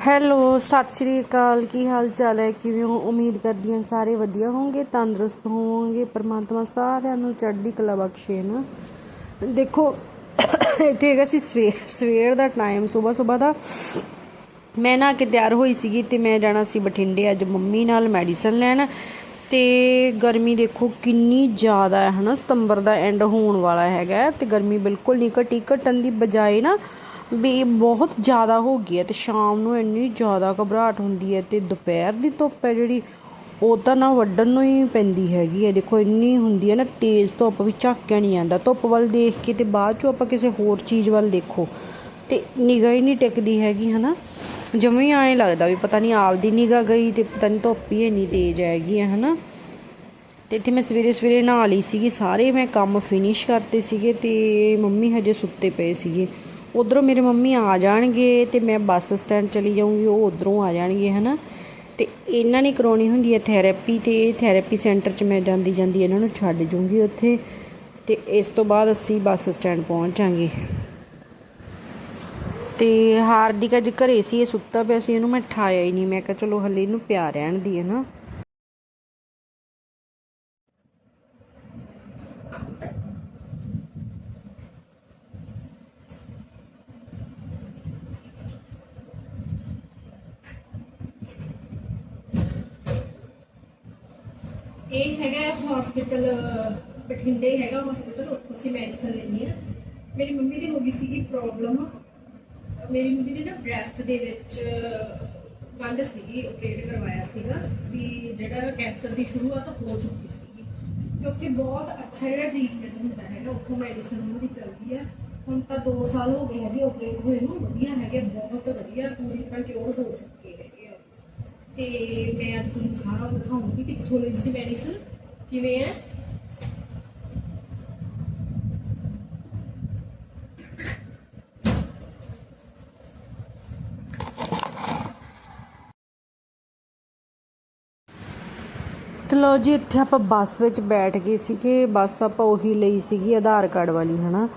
Hello ਸਤਿ ਸ਼੍ਰੀ ਅਕਾਲ। ਕੀ ਹਾਲ ਚਾਲ ਹੈ? ਕਿਵੇਂ ਹੋ? ਉਮੀਦ ਕਰਦੀ ਹਾਂ ਸਾਰੇ ਵਧੀਆ ਹੋਵੋਗੇ ਤੰਦਰੁਸਤ ਹੋਵੋਗੇ। ਪਰਮਾਤਮਾ ਸਾਰਿਆਂ ਨੂੰ ਚੜ੍ਹਦੀ ਕਲਾ ਬਖਸ਼ੇ ਨਾ। ਦੇਖੋ, ਇੱਥੇ ਹੈਗਾ ਸੀ ਸਵੇਰ ਸਵੇਰ ਦਾ ਟਾਈਮ ਸਵੇਰ ਸਵੇਰ ਦਾ। ਮੈਂ ਨਾ ਕਿ ਤਿਆਰ ਹੋਈ ਸੀਗੀ ਤੇ ਮੈਂ ਜਾਣਾ ਸੀ ਬਠਿੰਡੇ ਅੱਜ ਮੰਮੀ ਨਾਲ ਮੈਡੀਸਨ ਲੈਣ। ਤੇ ਗਰਮੀ ਦੇਖੋ ਕਿੰਨੀ ਜ਼ਿਆਦਾ ਹੈ, ਹਨਾ? ਸਤੰਬਰ ਦਾ ਐਂਡ ਹੋਣ ਵਾਲਾ ਹੈਗਾ ਤੇ ਗਰਮੀ ਬਿਲਕੁਲ ਨਹੀਂ ਘਟੀ ਘਟਣ ਦੀ ਬਜਾਏ ਨਾ ਵੀ ਬਹੁਤ ਜ਼ਿਆਦਾ ਹੋ ਗਈ ਹੈ ਤੇ ਸ਼ਾਮ ਨੂੰ ਇੰਨੀ ਜ਼ਿਆਦਾ ਘਬਰਾਹਟ ਹੁੰਦੀ ਹੈ ਤੇ ਦੁਪਹਿਰ ਦੀ ਧੁੱਪ ਹੈ ਜਿਹੜੀ, ਉਹ ਤਾਂ ਨਾ ਵੱਢਣ ਨੂੰ ਹੀ ਪੈਂਦੀ ਹੈਗੀ ਹੈ। ਦੇਖੋ, ਇੰਨੀ ਹੁੰਦੀ ਹੈ ਨਾ, ਤੇਜ਼ ਧੁੱਪ ਵੀ ਝਾਕਿਆ ਨਹੀਂ ਜਾਂਦਾ। ਧੁੱਪ ਵੱਲ ਦੇਖ ਕੇ ਤੇ ਬਾਅਦ ਚੋਂ ਆਪਾਂ ਕਿਸੇ ਹੋਰ ਚੀਜ਼ ਵੱਲ ਦੇਖੋ ਤੇ ਨਿਗਾਹ ਹੀ ਨਹੀਂ ਟਿਕਦੀ ਹੈਗੀ, ਹਨਾ? ਜਮੇ ਹੀ ਐਂ ਲੱਗਦਾ ਵੀ ਪਤਾ ਨਹੀਂ ਆਪਦੀ ਨਿਗਾਹ ਗਈ ਤੇ ਪਤਾ ਨਹੀਂ ਧੁੱਪ ਹੀ ਇੰਨੀ ਤੇਜ਼ ਹੈਗੀ ਹੈ, ਹਨਾ? ਤੇ ਇੱਥੇ ਮੈਂ ਸਵੇਰੇ ਸਵੇਰੇ ਨਹਾ ਲਈ ਸੀਗੀ, ਸਾਰੇ ਮੈਂ ਕੰਮ ਫਿਨਿਸ਼ ਕਰਤੇ ਸੀਗੇ ਤੇ ਮੰਮੀ ਹਜੇ ਸੁੱਤੇ ਪਏ ਸੀਗੇ। ਉਧਰੋਂ ਮੇਰੇ ਮੰਮੀ ਆ ਜਾਣਗੇ ਤੇ ਮੈਂ ਬੱਸ ਸਟੈਂਡ ਚਲੀ ਜਾਊਂਗੀ, ਉਹ ਉਧਰੋਂ ਆ ਜਾਣਗੇ, ਹਨਾ? ਤੇ ਇਹਨਾਂ ਨੇ ਕਰਾਉਣੀ ਹੁੰਦੀ ਹੈ ਥੈਰੇਪੀ ਤੇ ਇਹ ਥੈਰੇਪੀ ਸੈਂਟਰ 'ਚ ਮੈਂ ਜਾਂਦੀ ਜਾਂਦੀ ਇਹਨਾਂ ਨੂੰ ਛੱਡ ਜੂੰਗੀ ਉੱਥੇ ਤੇ ਇਸ ਤੋਂ ਬਾਅਦ ਅਸੀਂ ਬੱਸ ਸਟੈਂਡ ਪਹੁੰਚਾਂਗੇ ਤੇ ਹਾਰਦਿਕ ਅੱਜ ਘਰੇ ਸੀ, ਇਹ ਸੁੱਤਾ ਪਿਆ ਸੀ, ਇਹਨੂੰ ਮੈਂ ਠਾਇਆ ਹੀ ਨਹੀਂ, ਮੈਂ ਕਿਹਾ ਚਲੋ ਹਲੇ ਇਹਨੂੰ ਪਿਆ ਰਹਿਣ ਦੀ ਹੈ ਨਾ ਇਹ ਹੈਗਾ ਹਸਪੀਟਲ ਬਠਿੰਡੇ ਹੈਗਾ ਹਸਪੀਟਲ ਉੱਥੋਂ ਅਸੀਂ ਮੈਡੀਸਨ ਲੈਂਦੇ ਆ ਮੇਰੀ ਮੰਮੀ ਦੀ ਹੋ ਗਈ ਸੀਗੀ ਪ੍ਰੋਬਲਮ ਮੇਰੀ ਮੰਮੀ ਦੇ ਨਾ ਬ੍ਰੈਸਟ ਦੇ ਵਿੱਚ ਗੰਢ ਸੀਗੀ ਆਪਰੇਟ ਕਰਵਾਇਆ ਸੀਗਾ ਵੀ ਜਿਹੜਾ ਕੈਂਸਰ ਦੀ ਸ਼ੁਰੂਆਤ ਹੋ ਚੁੱਕੀ ਸੀਗੀ। ਤੇ ਉੱਥੇ ਬਹੁਤ ਅੱਛਾ ਜਿਹੜਾ ਟ੍ਰੀਟਮੈਂਟ ਹੁੰਦਾ ਹੈਗਾ, ਉੱਥੋਂ ਮੈਡੀਸਨ ਉਹਨਾਂ ਦੀ ਚੱਲਦੀ ਆ। ਹੁਣ ਤਾਂ 2 ਸਾਲ ਹੋ ਗਏ ਹੈਗੇ ਆਪਰੇਟ ਹੋਏ ਨੂੰ, ਵਧੀਆ ਹੈਗੇ, ਬਹੁਤ ਵਧੀਆ, ਪੂਰੀ ਤਰ੍ਹਾਂ ਕਿਉਰ ਹੋ ਚੁੱਕੇ ਤੇ ਮੈਂ ਅੱਜ ਤੁਹਾਨੂੰ ਸਾਰਾ ਦਿਖਾਉਂਗੀ ਕਿ ਕਿੱਥੋਂ ਲਈ ਸੀ ਮੈਡੀਸਨ ਕਿਵੇਂ ਹੈ। ਤੇ ਲਓ ਜੀ, ਇੱਥੇ ਆਪਾਂ ਬੱਸ ਵਿੱਚ ਬੈਠ ਗਏ ਸੀਗੇ। ਬੱਸ ਆਪਾਂ ਉਹੀ ਲਈ ਸੀਗੀ, ਆਧਾਰ ਕਾਰਡ ਵਾਲੀ, ਹਨਾ।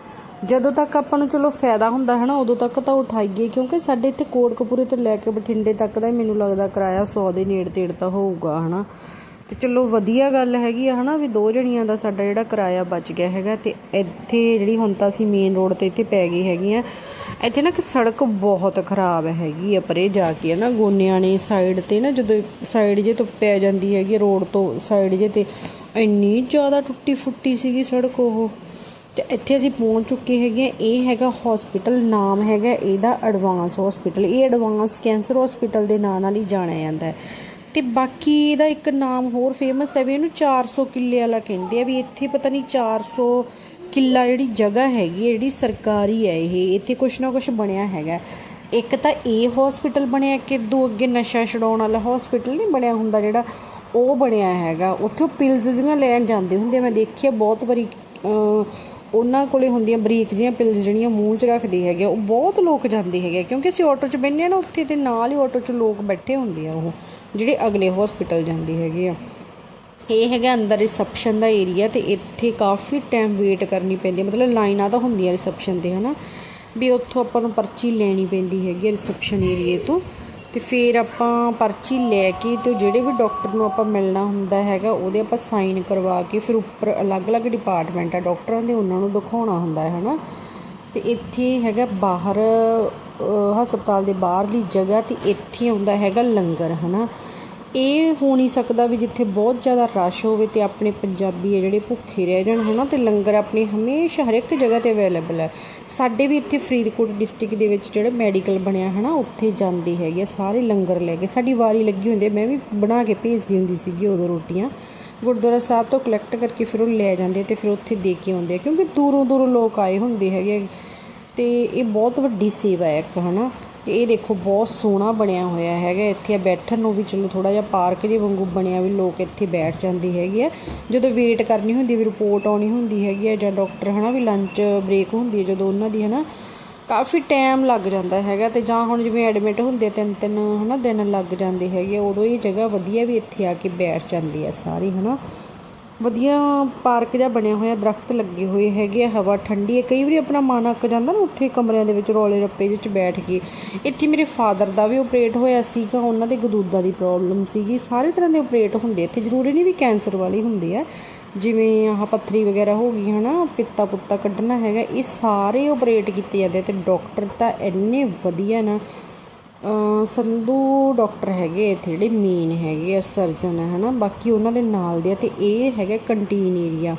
ਜਦੋਂ ਤੱਕ ਆਪਾਂ ਨੂੰ ਚਲੋ ਫਾਇਦਾ ਹੁੰਦਾ ਹੈ ਨਾ, ਉਦੋਂ ਤੱਕ ਤਾਂ ਉਠਾਈਏ, ਕਿਉਂਕਿ ਸਾਡੇ ਇੱਥੇ ਕੋਟਕਪੂਰੇ ਤੋਂ ਲੈ ਕੇ ਬਠਿੰਡੇ ਤੱਕ ਦਾ ਮੈਨੂੰ ਲੱਗਦਾ ਕਿਰਾਇਆ 100 ਦੇ ਨੇੜੇ ਤੇੜ ਤਾਂ ਹੋਊਗਾ, ਹਨਾ। ਤੇ ਚਲੋ ਵਧੀਆ ਗੱਲ ਹੈਗੀ ਆ, ਹਨਾ, ਵੀ ਦੋ ਜਣੀਆਂ ਦਾ ਸਾਡਾ ਜਿਹੜਾ ਕਿਰਾਇਆ ਬਚ ਗਿਆ ਹੈਗਾ, ਤੇ ਇੱਥੇ ਜਿਹੜੀ ਹੁਣ ਤਾਂ ਅਸੀਂ ਮੇਨ ਰੋਡ ਤੇ ਇੱਥੇ ਪੈ ਗਈ ਹੈਗੀ ਆ, ਇੱਥੇ ਨਾ ਕਿ ਸੜਕ ਬਹੁਤ ਖਰਾਬ ਹੈਗੀ ਆ ਪਰੇ ਜਾ ਕੇ ਨਾ ਗੋਨਿਆਂ ਨੇ ਸਾਈਡ ਤੇ ਨਾ ਜਦੋਂ ਸਾਈਡ ਜੇ ਤੋਂ ਪੈ ਜਾਂਦੀ ਹੈਗੀ ਰੋਡ ਤੋਂ ਸਾਈਡ ਜੇ ਤੇ, ਇੰਨੀ ਜ਼ਿਆਦਾ ਟੁੱਟੀ ਫੁੱਟੀ ਸੀਗੀ ਸੜਕ ਉਹ। ਤੇ ਇੱਥੇ ਅਸੀਂ ਪਹੁੰਚ ਚੁੱਕੇ ਹੈਗੇ ਹਾਂ। ਇਹ ਹੈਗਾ ਹਸਪੀਟਲ ਨਾਮ ਹੈਗਾ ਇਹਦਾ ਐਡਵਾਂਸ ਹਸਪੀਟਲ ਇਹ ਐਡਵਾਂਸ ਕੈਂਸਰ ਹਸਪੀਟਲ ਦੇ ਨਾਂ ਨਾਲ ਹੀ ਜਾਣਿਆ ਜਾਂਦਾ ਹੈ। ਤੇ ਬਾਕੀ ਇਹਦਾ ਇੱਕ ਨਾਮ ਹੋਰ ਫੇਮਸ ਹੈ ਵੀ ਇਹਨੂੰ 400 ਕਿੱਲੇ ਵਾਲਾ ਕਹਿੰਦੇ ਆ ਵੀ ਇੱਥੇ ਪਤਾ ਨਹੀਂ 400 ਕਿੱਲਾ ਜਿਹੜੀ ਜਗ੍ਹਾ ਹੈਗੀ ਹੈ, ਜਿਹੜੀ ਸਰਕਾਰੀ ਹੈ ਇਹ। ਇੱਥੇ ਕੁਛ ਨਾ ਕੁਛ ਬਣਿਆ ਹੈਗਾ ਇੱਕ ਤਾਂ ਇਹ ਹਸਪੀਟਲ ਬਣਿਆ ਕਿ ਦੋ ਅੱਗੇ ਨਸ਼ਾ ਛਡਾਉਣ ਵਾਲਾ ਹਸਪੀਟਲ ਨਹੀਂ ਬਣਿਆ ਹੁੰਦਾ ਜਿਹੜਾ ਉਹ ਬਣਿਆ ਹੈਗਾ। ਉੱਥੇ ਪਿਲਸ ਜਿਹੀਆਂ ਲੈਣ ਜਾਂਦੇ ਹੁੰਦੇ ਮੈਂ ਦੇਖਿਆ ਬਹੁਤ ਵਾਰੀ ਉਹਨਾਂ ਕੋਲੇ ਹੁੰਦੀਆਂ ਬਰੀਕ ਜਿਹੀਆਂ ਪਿਲਸ ਜਿਹੜੀਆਂ ਮੂੰਹ 'ਚ ਰੱਖਦੇ ਹੈਗੇ ਆ, ਉਹ ਬਹੁਤ ਲੋਕ ਜਾਂਦੇ ਹੈਗੇ ਕਿਉਂਕਿ ਅਸੀਂ ਆਟੋ 'ਚ ਬੈਠੇ ਆ ਨਾ ਉੱਥੇ ਤੇ ਨਾਲ ਹੀ ਆਟੋ 'ਚ ਲੋਕ ਬੈਠੇ ਹੁੰਦੇ ਆ ਉਹ ਜਿਹੜੇ ਅਗਲੇ ਹਸਪੀਟਲ ਜਾਂਦੇ ਹੈਗੇ ਆ। ਇਹ ਹੈਗਾ ਅੰਦਰ ਰਿਸੈਪਸ਼ਨ ਦਾ ਏਰੀਆ ਤੇ ਇੱਥੇ ਕਾਫੀ ਟਾਈਮ ਵੇਟ ਕਰਨੀ ਪੈਂਦੀ ਹੈ ਮਤਲਬ ਲਾਈਨਾਂ ਤਾਂ ਹੁੰਦੀਆਂ ਰਿਸੈਪਸ਼ਨ ਤੇ ਹਨਾ? ਵੀ ਉੱਥੋਂ ਆਪਾਂ ਨੂੰ ਪਰਚੀ ਲੈਣੀ ਪੈਂਦੀ ਹੈਗੀ ਰਿਸੈਪਸ਼ਨ ਏਰੀਏ ਤੋਂ। ਤੇ ਫਿਰ ਆਪਾਂ ਪਰਚੀ ਲੈ ਕੇ ਤੇ ਜਿਹੜੇ ਵੀ ਡਾਕਟਰ ਨੂੰ ਆਪਾਂ ਮਿਲਣਾ ਹੁੰਦਾ ਹੈਗਾ, ਉਹਦੇ ਆਪਾਂ ਸਾਈਨ ਕਰਵਾ ਕੇ ਫਿਰ ਉੱਪਰ ਅਲੱਗ-ਅਲੱਗ ਡਿਪਾਰਟਮੈਂਟ ਆ, ਡਾਕਟਰਾਂ ਦੇ ਉਹਨਾਂ ਨੂੰ ਦਿਖਾਉਣਾ ਹੁੰਦਾ ਹੈ ਹਨਾ ਤੇ ਇੱਥੇ ਹੈਗਾ ਬਾਹਰ ਹਸਪਤਾਲ ਦੇ ਬਾਹਰਲੀ ਜਗ੍ਹਾ ਤੇ ਇੱਥੇ ਆਉਂਦਾ ਹੈਗਾ ਲੰਗਰ ਹਨਾ ਇਹ ਹੋ ਨਹੀਂ ਸਕਦਾ ਵੀ ਜਿੱਥੇ ਬਹੁਤ ਜ਼ਿਆਦਾ ਰਸ਼ ਹੋਵੇ ਤੇ ਆਪਣੇ ਪੰਜਾਬੀ ਆ ਜਿਹੜੇ ਭੁੱਖੇ ਰਹਿ ਜਾਣ, ਹਨਾ? ਤੇ ਲੰਗਰ ਆਪਣੇ ਹਮੇਸ਼ਾ ਹਰ ਇੱਕ ਜਗ੍ਹਾ ਤੇ ਅਵੇਲੇਬਲ ਹੈ ਸਾਡੇ ਵੀ ਇੱਥੇ ਫਰੀਦਕੋਟ ਡਿਸਟ੍ਰਿਕਟ ਦੇ ਵਿੱਚ ਜਿਹੜਾ ਮੈਡੀਕਲ ਬਣਿਆ, ਹਨਾ, ਉੱਥੇ ਜਾਂਦੇ ਹੈਗੇ ਆ, ਸਾਰੇ ਲੰਗਰ ਲੈ ਕੇ। ਸਾਡੀ ਵਾਰੀ ਲੱਗੀ ਹੁੰਦੀ ਹੈ ਮੈਂ ਵੀ ਬਣਾ ਕੇ ਭੇਜਦੀ ਹੁੰਦੀ ਸੀਗੀ ਉਦੋਂ ਰੋਟੀਆਂ। ਗੁਰਦੁਆਰਾ ਸਾਹਿਬ ਤੋਂ ਕਲੈਕਟ ਕਰਕੇ ਫਿਰ ਉਹ ਲੈ ਜਾਂਦੇ ਤੇ ਫਿਰ ਉੱਥੇ ਦੇ ਕੇ ਆਉਂਦੇ ਆ, ਕਿਉਂਕਿ ਦੂਰੋਂ ਦੂਰੋਂ ਲੋਕ ਆਏ ਹੁੰਦੇ ਹੈਗੇ ਤੇ ਇਹ ਬਹੁਤ ਵੱਡੀ ਸੇਵਾ ਹੈ ਇੱਕ, ਹਨਾ? ਤੇ ਇਹ ਦੇਖੋ ਬਹੁਤ ਸੋਹਣਾ ਬਣਿਆ ਹੋਇਆ ਹੈਗਾ ਇੱਥੇ ਬੈਠਣ ਨੂੰ ਵੀ ਚਲੋ ਥੋੜਾ ਜਿਹਾ ਪਾਰਕ ਜਿਹੇ ਵਾਂਗੂ ਬਣਿਆ ਵੀ ਲੋਕ ਇੱਥੇ ਬੈਠ ਜਾਂਦੇ ਹੈਗੇ ਆ। ਜਦੋਂ ਵੇਟ ਕਰਨੀ ਹੁੰਦੀ ਵੀ ਰਿਪੋਰਟ ਆਉਣੀ ਹੁੰਦੀ ਹੈਗੀ ਆ ਜਾਂ ਡਾਕਟਰ ਹਨਾ ਵੀ ਲੰਚ ਬ੍ਰੇਕ ਹੁੰਦੀ ਹੈ ਜਦੋਂ ਉਹਨਾਂ ਦੀ ਹਨਾ ਕਾਫੀ ਟਾਈਮ ਲੱਗ ਜਾਂਦਾ ਹੈਗਾ ਤੇ ਜਾਂ ਹੁਣ ਜਿਵੇਂ ਐਡਮਿਟ ਹੁੰਦੇ ਤਿੰਨ ਤਿੰਨ ਹਨਾ ਦਿਨ ਲੱਗ ਜਾਂਦੇ ਹੈਗੇ ਆ, ਉਦੋਂ ਇਹ ਜਗ੍ਹਾ ਵਧੀਆ ਵੀ ਇੱਥੇ ਆ ਕੇ ਬੈਠ ਜਾਂਦੀ ਹੈ ਸਾਰੀ ਹਨਾ। ਵਧੀਆ ਪਾਰਕ ਜਿਹਾ ਬਣਿਆ ਹੋਇਆ, ਦਰਖਤ ਲੱਗੇ ਹੋਏ ਹੈਗੇ ਆ, ਹਵਾ ਠੰਡੀ ਹੈ। ਕਈ ਵਾਰੀ ਆਪਣਾ ਮਨ ਅੱਕ ਜਾਂਦਾ ਨਾ ਉੱਥੇ ਕਮਰਿਆਂ ਦੇ ਵਿੱਚ ਰੌਲੇ ਰੱਪੇ ਵਿੱਚ ਬੈਠ ਕੇ। ਇੱਥੇ ਮੇਰੇ ਫਾਦਰ ਦਾ ਵੀ ਆਪਰੇਟ ਹੋਇਆ ਸੀਗਾ, ਉਹਨਾਂ ਦੇ ਗਦੂਦਾਂ ਦੀ ਪ੍ਰੋਬਲਮ ਸੀਗੀ। ਸਾਰੇ ਤਰ੍ਹਾਂ ਦੇ ਆਪਰੇਟ ਹੁੰਦੇ ਇੱਥੇ, ਜ਼ਰੂਰੀ ਨਹੀਂ ਵੀ ਕੈਂਸਰ ਵਾਲੇ ਹੁੰਦੇ ਆ। ਜਿਵੇਂ ਆਹ ਪੱਥਰੀ ਵਗੈਰਾ ਹੋ ਗਈ, ਹਨਾ, ਪਿੱਤਾ ਪੁੱਤਾ ਕੱਢਣਾ ਹੈਗਾ, ਇਹ ਸਾਰੇ ਆਪਰੇਟ ਕੀਤੇ ਜਾਂਦੇ ਤੇ ਡਾਕਟਰ ਤਾਂ ਇੰਨੇ ਵਧੀਆ ਨਾ ਸੰਧੂ ਡਾਕਟਰ ਹੈਗੇ ਇੱਥੇ ਜਿਹੜੇ ਮੇਨ ਹੈਗੇ ਆ ਸਰਜਨ ਹੈ ਹਨਾ? ਬਾਕੀ ਉਹਨਾਂ ਦੇ ਨਾਲ ਦੇ ਆ ਤੇ ਇਹ ਹੈਗਾ ਕੰਟੀਨ ਏਰੀਆ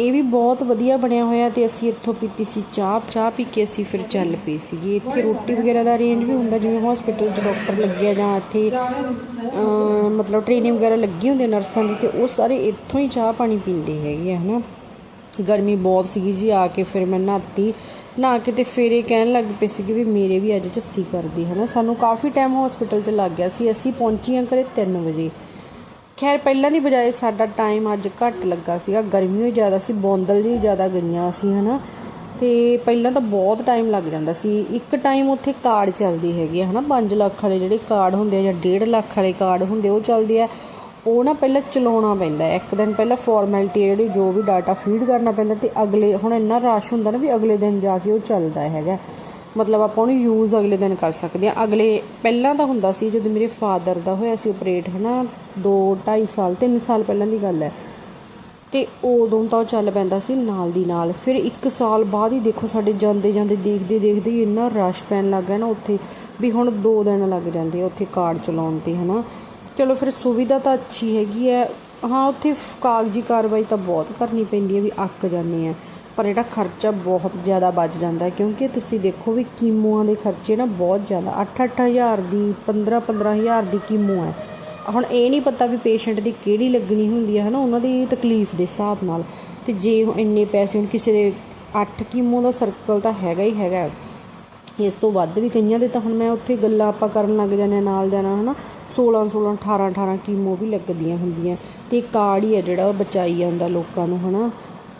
ਇਹ ਵੀ ਬਹੁਤ ਵਧੀਆ ਬਣਿਆ ਹੋਇਆ ਤੇ ਅਸੀਂ ਇੱਥੋਂ ਪੀਤੀ ਸੀ ਚਾਹ। ਚਾਹ ਪੀ ਕੇ ਅਸੀਂ ਫਿਰ ਚੱਲ ਪਏ ਸੀਗੇ। ਇੱਥੇ ਰੋਟੀ ਵਗੈਰਾ ਦਾ ਅਰੇਂਜ ਵੀ ਹੁੰਦਾ, ਜਿਵੇਂ ਹਸਪੀਟਲ 'ਚ ਡਾਕਟਰ ਲੱਗੇ ਆ ਜਾਂ ਇੱਥੇ ਮਤਲਬ ਟ੍ਰੇਨਿੰਗ ਵਗੈਰਾ ਲੱਗੀ ਹੁੰਦੀ ਆ ਨਰਸਾਂ ਦੀ ਤੇ ਉਹ ਸਾਰੇ ਇੱਥੋਂ ਹੀ ਚਾਹ ਪਾਣੀ ਪੀਂਦੇ ਹੈਗੇ ਆ, ਹਨਾ? ਗਰਮੀ ਬਹੁਤ ਸੀਗੀ ਜੀ, ਆ ਕੇ ਫਿਰ ਮੈਂ ਨਹਾਤੀ। ਨਹਾ ਕੇ ਤੇ ਫਿਰ ਇਹ ਕਹਿਣ ਲੱਗ ਪਏ ਸੀਗੇ ਵੀ ਮੇਰੇ ਵੀ ਅੱਜ ਝੱਸੀ ਕਰਦੀ ਹੈ ਨਾ ਸਾਨੂੰ ਕਾਫੀ ਟਾਈਮ ਹਸਪੀਟਲ 'ਚ ਲੱਗ ਗਿਆ ਸੀ। ਅਸੀਂ ਪਹੁੰਚੀਆਂ ਘਰੇ 3 ਵਜੇ। ਖੈਰ, ਪਹਿਲਾਂ ਦੀ ਬਜਾਏ ਸਾਡਾ ਟਾਈਮ ਅੱਜ ਘੱਟ ਲੱਗਾ ਸੀਗਾ। ਗਰਮੀ ਹੋਈ ਜ਼ਿਆਦਾ ਸੀ, ਬੌਂਦਲ ਜੀ ਜ਼ਿਆਦਾ ਗਈਆਂ ਸੀ, ਹਨਾ? ਤੇ ਪਹਿਲਾਂ ਤਾਂ ਬਹੁਤ ਟਾਈਮ ਲੱਗ ਜਾਂਦਾ ਸੀ। ਇੱਕ ਟਾਈਮ ਉੱਥੇ ਕਾਰਡ ਚੱਲਦੀ ਹੈਗੇ ਆ, ਹਨਾ? 5 ਲੱਖ ਵਾਲੇ ਜਿਹੜੇ ਕਾਰਡ ਹੁੰਦੇ ਆ ਜਾਂ 1.5 ਲੱਖ ਵਾਲੇ ਕਾਰਡ ਹੁੰਦੇ, ਉਹ ਚੱਲਦੇ ਆ। ਉਹ ਨਾ ਪਹਿਲਾਂ ਚਲਾਉਣਾ ਪੈਂਦਾ ਇੱਕ ਦਿਨ ਪਹਿਲਾਂ ਫਾਰਮੈਲਿਟੀ ਹੈ ਜਿਹੜੀ, ਜੋ ਵੀ ਡਾਟਾ ਫੀਡ ਕਰਨਾ ਪੈਂਦਾ ਤੇ ਅਗਲੇ, ਹੁਣ ਇੰਨਾ ਰਸ਼ ਹੁੰਦਾ ਨਾ ਵੀ ਅਗਲੇ ਦਿਨ ਜਾ ਕੇ ਉਹ ਚੱਲਦਾ ਹੈਗਾ। ਮਤਲਬ ਆਪਾਂ ਉਹਨੂੰ ਯੂਜ਼ ਅਗਲੇ ਦਿਨ ਕਰ ਸਕਦੇ ਆ ਅਗਲੇ, ਪਹਿਲਾਂ ਤਾਂ ਹੁੰਦਾ ਸੀ, ਜਦੋਂ ਮੇਰੇ ਫਾਦਰ ਦਾ ਹੋਇਆ ਸੀ ਆਪਰੇਟ ਹਨਾ 2 2.5 ਸਾਲ 3 ਸਾਲ ਪਹਿਲਾਂ ਦੀ ਗੱਲ ਹੈ। ਤੇ ਉਦੋਂ ਤਾਂ ਉਹ ਚੱਲ ਪੈਂਦਾ ਸੀ ਨਾਲ ਦੀ ਨਾਲ। ਫਿਰ 1 ਸਾਲ ਬਾਅਦ ਹੀ ਦੇਖੋ ਸਾਡੇ ਜਾਂਦੇ ਜਾਂਦੇ ਦੇਖਦੇ ਦੇਖਦੇ ਹੀ ਇੰਨਾ ਰਸ਼ ਪੈਣ ਲੱਗ ਗਿਆ ਨਾ ਉੱਥੇ, ਵੀ ਹੁਣ 2 ਦਿਨ ਲੱਗ ਜਾਂਦੇ ਆ ਉੱਥੇ ਕਾਰਡ ਚਲਾਉਣ ਤੇ ਹਨਾ। ਚਲੋ ਫਿਰ ਸੁਵਿਧਾ ਤਾਂ ਅੱਛੀ ਹੈਗੀ ਹੈ। ਹਾਂ, ਉੱਥੇ ਕਾਗਜ਼ੀ ਕਾਰਵਾਈ ਤਾਂ ਬਹੁਤ ਕਰਨੀ ਪੈਂਦੀ ਹੈ ਵੀ ਅੱਕ ਜਾਂਦੇ ਆ। ਪਰ ਜਿਹੜਾ ਖਰਚਾ ਬਹੁਤ ਜ਼ਿਆਦਾ ਬਚ ਜਾਂਦਾ ਕਿਉਂਕਿ ਤੁਸੀਂ ਦੇਖੋ ਵੀ ਕੀਮੋਆਂ ਦੇ ਖਰਚੇ ਨਾ ਬਹੁਤ ਜ਼ਿਆਦਾ। 8-8000 ਦੀ 15-15000 ਦੀ ਕੀਮੋ ਹੈ। ਹੁਣ ਇਹ ਨਹੀਂ ਪਤਾ ਵੀ ਪੇਸ਼ੈਂਟ ਦੀ ਕਿਹੜੀ ਲੱਗਣੀ ਹੁੰਦੀ ਹੈ, ਹਨਾ? ਉਹਨਾਂ ਦੀ ਤਕਲੀਫ ਦੇ ਹਿਸਾਬ ਨਾਲ। ਤੇ ਜੇ ਇੰਨੇ ਪੈਸੇ, ਹੁਣ ਕਿਸੇ ਦੇ 8 ਕੀਮੋ ਦਾ ਸਰਕਲ ਤਾਂ ਹੈਗਾ ਹੀ ਹੈਗਾ। ਇਸ ਤੋਂ ਵੱਧ ਵੀ ਕਈਆਂ ਦੇ ਤਾਂ ਹੁਣ ਮੈਂ ਉੱਥੇ ਗੱਲਾਂ ਆਪਾਂ ਕਰਨ ਲੱਗ ਜਾਂਦੇ ਹਾਂ, ਨਾਲ ਜਾਣਾ ਨਾਲ, ਹਨਾ? 16 16 18 18 ਕੀਮੋ ਵੀ ਲੱਗਦੀਆਂ ਹੁੰਦੀਆਂ। ਤੇ ਕਾਰਡ ਹੀ ਹੈ ਜਿਹੜਾ ਉਹ ਬਚਾਈ ਜਾਂਦਾ ਲੋਕਾਂ ਨੂੰ, ਹਨਾ?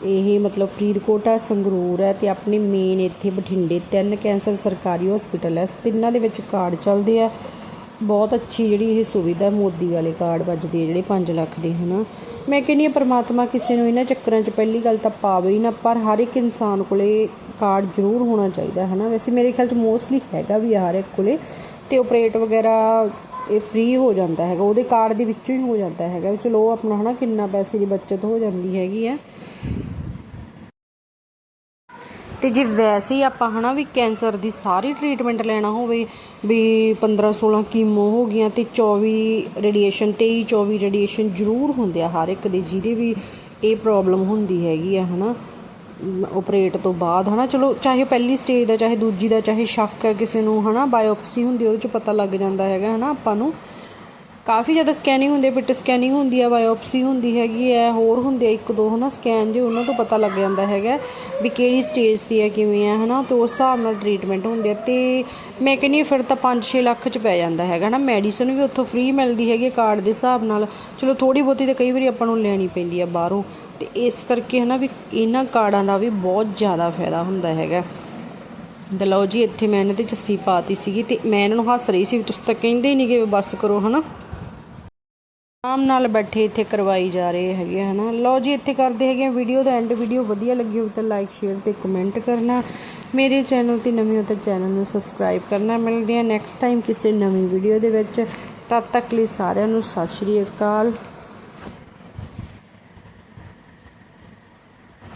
ਇਹ ਮਤਲਬ ਫਰੀਦਕੋਟ ਹੈ, ਸੰਗਰੂਰ ਹੈ ਤੇ ਆਪਣੇ ਮੇਨ ਇੱਥੇ ਬਠਿੰਡੇ ਤਿੰਨ ਕੈਂਸਰ ਸਰਕਾਰੀ ਹਸਪੀਟਲ ਹੈ। ਤਿੰਨਾਂ ਦੇ ਵਿੱਚ ਕਾਰਡ ਚੱਲਦੇ ਆ। ਬਹੁਤ ਅੱਛੀ ਜਿਹੜੀ ਇਹ ਸੁਵਿਧਾ ਮੋਦੀ ਵਾਲੇ ਕਾਰਡ ਵੱਜਦੇ ਆ, ਜਿਹੜੇ 5 ਲੱਖ ਦੇ, ਹਨਾ? ਮੈਂ ਕਹਿੰਦੀ ਹਾਂ, ਪਰਮਾਤਮਾ ਕਿਸੇ ਨੂੰ ਇਹਨਾਂ ਚੱਕਰਾਂ 'ਚ ਪਹਿਲੀ ਗੱਲ ਤਾਂ ਪਾਵੇ ਹੀ ਨਾ, ਪਰ ਹਰ ਇੱਕ ਇਨਸਾਨ ਕੋਲੇ ਕਾਰਡ ਜ਼ਰੂਰ ਹੋਣਾ ਚਾਹੀਦਾ, ਹਨਾ? ਵੈਸੇ ਮੇਰੇ ਖਿਆਲ 'ਚ ਮੋਸਟਲੀ ਹੈਗਾ ਵੀ ਆ ਹਰ ਇੱਕ ਕੋਲੇ। ਤੇ ਆਪਰੇਟ ਵਗੈਰਾ ਇਹ ਫ੍ਰੀ ਹੋ ਜਾਂਦਾ ਹੈਗਾ, ਉਹਦੇ ਕਾਰਡ ਦੇ ਵਿੱਚੋਂ ਹੀ ਹੋ ਜਾਂਦਾ ਹੈਗਾ ਵੀ ਚਲੋ ਉਹ ਆਪਣਾ ਹਨਾ ਕਿੰਨਾ ਪੈਸੇ ਦੀ ਬਚਤ ਹੋ ਜਾਂਦੀ ਹੈਗੀ ਹੈ ਤੇ ਜੇ ਵੈਸੇ ਹੀ ਆਪਾਂ ਹਨਾ ਵੀ ਕੈਂਸਰ ਦੀ ਸਾਰੀ ਟ੍ਰੀਟਮੈਂਟ ਲੈਣਾ ਹੋਵੇ, ਵੀ 15 16 ਕੀਮੋ ਹੋ ਗਈਆਂ ਤੇ 24 ਰੇਡੀਏਸ਼ਨ 23 24 ਰੇਡੀਏਸ਼ਨ ਜ਼ਰੂਰ ਹੁੰਦੇ ਆ ਹਰ ਇੱਕ ਦੇ, ਜਿਹਦੇ ਵੀ ਇਹ ਪ੍ਰੋਬਲਮ ਹੁੰਦੀ ਹੈਗੀ ਆ ਹਨਾ। ਆਪਰੇਟ ਤੋਂ ਬਾਅਦ, ਹਨਾ? ਚਲੋ, ਚਾਹੇ ਪਹਿਲੀ ਸਟੇਜ ਦਾ, ਚਾਹੇ ਦੂਜੀ ਦਾ, ਚਾਹੇ ਸ਼ੱਕ ਹੈ ਕਿਸੇ ਨੂੰ, ਹਨਾ? ਬਾਇਓਪਸੀ ਹੁੰਦੀ ਉਹਦੇ ਚ ਪਤਾ ਲੱਗ ਜਾਂਦਾ ਹੈਗਾ, ਹਨਾ? ਆਪਾਂ ਨੂੰ। ਕਾਫੀ ਜ਼ਿਆਦਾ ਸਕੈਨਿੰਗ ਹੁੰਦੀ ਹੈ ਪਿੱਟ ਸਕੈਨਿੰਗ ਹੁੰਦੀ ਹੈ ਬਾਇਓਪਸੀ ਹੁੰਦੀ ਹੈਗੀ ਹੈ ਹੋਰ ਹੁੰਦੇ ਆ, ਇੱਕ ਦੋ, ਹਨਾ? ਸਕੈਨ ਜੇ ਉਹਨਾਂ ਤੋਂ ਪਤਾ ਲੱਗ ਜਾਂਦਾ ਹੈਗਾ ਵੀ ਕਿਹੜੀ ਸਟੇਜ ਤੇ ਹੈ ਕਿਵੇਂ ਹੈ ਹਨਾ? ਤੇ ਉਸ ਹਿਸਾਬ ਨਾਲ ਟ੍ਰੀਟਮੈਂਟ ਹੁੰਦੇ ਆ। ਤੇ ਮੈਂ ਕਹਿੰਦੀ ਫਿਰ ਤਾਂ 5-6 ਲੱਖ ਚ ਪੈ ਜਾਂਦਾ ਹੈਗਾ ਨਾ ਮੈਡੀਸਨ ਵੀ ਉੱਥੋਂ ਫ੍ਰੀ ਮਿਲਦੀ ਹੈਗੀ ਕਾਰਡ ਦੇ ਹਿਸਾਬ ਨਾਲ। ਚਲੋ ਥੋੜੀ ਬਹੁਤੀ ਤਾਂ ਕਈ ਵਾਰੀ ਆਪਾਂ ਨੂੰ ਲੈਣੀ ਪੈਂਦੀ ਆ ਬਾਹਰੋਂ। ਤੇ ਇਸ ਕਰਕੇ ਹਨਾ ਵੀ ਇਹਨਾਂ ਕਾਰਡਾਂ ਦਾ ਵੀ ਬਹੁਤ ਜ਼ਿਆਦਾ ਫਾਇਦਾ ਹੁੰਦਾ ਹੈਗਾ। ਤੇ ਲਓ ਜੀ ਇੱਥੇ ਮੈਂ ਇਹਨਾਂ ਤੇ ਚੱਸੀ ਪਾਤੀ ਸੀਗੀ ਤੇ ਮੈਂ ਇਹਨਾਂ ਨੂੰ ਹੱਸ ਰਹੀ ਸੀ ਵੀ ਤੁਸੀਂ ਤਾਂ ਕਹਿੰਦੇ ਹੀ ਨਹੀਂ ਕਿ ਬਸ ਕਰੋ ਹਨਾ। ਆਰਾਮ ਨਾਲ ਬੈਠੇ ਇੱਥੇ ਕਰਵਾਈ ਜਾ ਰਹੇ ਹੈਗੇ ਆ, ਹਨਾ। ਲਓ ਜੀ ਇੱਥੇ ਕਰਦੇ ਹੈਗੇ ਵੀਡੀਓ ਦਾ ਐਂਡ ਵੀਡੀਓ ਵਧੀਆ ਲੱਗੀ ਹੋਵੇ ਤਾਂ ਲਾਈਕ ਸ਼ੇਅਰ ਤੇ ਕਮੈਂਟ ਕਰਨਾ। ਮੇਰੇ ਚੈਨਲ ਤੇ ਨਵੇਂ ਹੋ ਤਾਂ ਚੈਨਲ ਨੂੰ ਸਬਸਕ੍ਰਾਈਬ ਕਰਨਾ। ਮਿਲਦੇ ਆ ਨੈਕਸਟ ਟਾਈਮ ਕਿਸੇ ਨਵੀਂ ਵੀਡੀਓ ਦੇ ਵਿੱਚ। ਤਦ ਤੱਕ ਲਈ ਸਾਰਿਆਂ ਨੂੰ ਸਤਿ ਸ਼੍ਰੀ ਅਕਾਲ।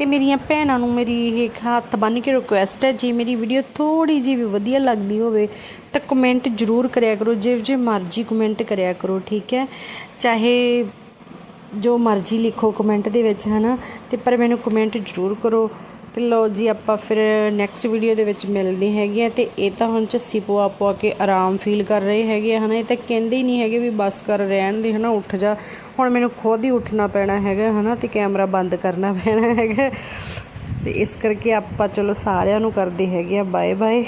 ਤੇ ਮੇਰੀਆਂ ਭੈਣਾਂ ਨੂੰ ਮੇਰੀ ਇਹ ਹੱਥ ਬੰਨ ਕੇ ਰਿਕੁਐਸਟ ਹੈ, ਜੇ ਮੇਰੀ ਵੀਡੀਓ ਥੋੜੀ ਜਿਹੀ ਵੀ ਵਧੀਆ ਲੱਗਦੀ ਹੋਵੇ, ਤਾਂ ਕਮੈਂਟ ਜ਼ਰੂਰ ਕਰਿਆ ਕਰੋ, ਜੇ ਜੇ ਮਰਜ਼ੀ ਕਮੈਂਟ ਕਰਿਆ ਕਰੋ, ਠੀਕ ਹੈ? ਚਾਹੇ ਜੋ ਮਰਜ਼ੀ ਲਿਖੋ ਕਮੈਂਟ ਦੇ ਵਿੱਚ, ਹਨਾ? ਤੇ ਪਰ ਮੈਨੂੰ ਕਮੈਂਟ ਜ਼ਰੂਰ ਕਰੋ। ਤੇ ਲਓ ਜੀ, ਆਪਾਂ ਫਿਰ ਨੈਕਸਟ ਵੀਡੀਓ ਦੇ ਵਿੱਚ ਮਿਲਦੇ ਹੈਗੇ ਆ ਤੇ ਇਹ ਤਾਂ ਹੁਣ ਝੱਸੀ ਪਵਾ ਪਵਾ ਕੇ ਆਰਾਮ ਫੀਲ ਕਰ ਰਹੇ ਹੈਗੇ ਆ, ਹਨਾ? ਇਹ ਤਾਂ ਕਹਿੰਦੇ ਹੀ ਨਹੀਂ ਹੈਗੇ ਵੀ ਬਸ ਕਰ ਰਹਿਣ ਦੇ, ਹਨਾ? ਉੱਠ ਜਾ। ਹੁਣ ਮੈਨੂੰ ਖੁਦ ਹੀ ਉੱਠਣਾ ਪੈਣਾ ਹੈਗਾ, ਹਨਾ? ਤੇ ਕੈਮਰਾ ਬੰਦ ਕਰਨਾ ਪੈਣਾ ਹੈਗਾ। ਤੇ ਇਸ ਕਰਕੇ ਆਪਾਂ ਚਲੋ ਸਾਰਿਆਂ ਨੂੰ ਕਰਦੇ ਹੈਗੇ ਆ ਬਾਏ ਬਾਏ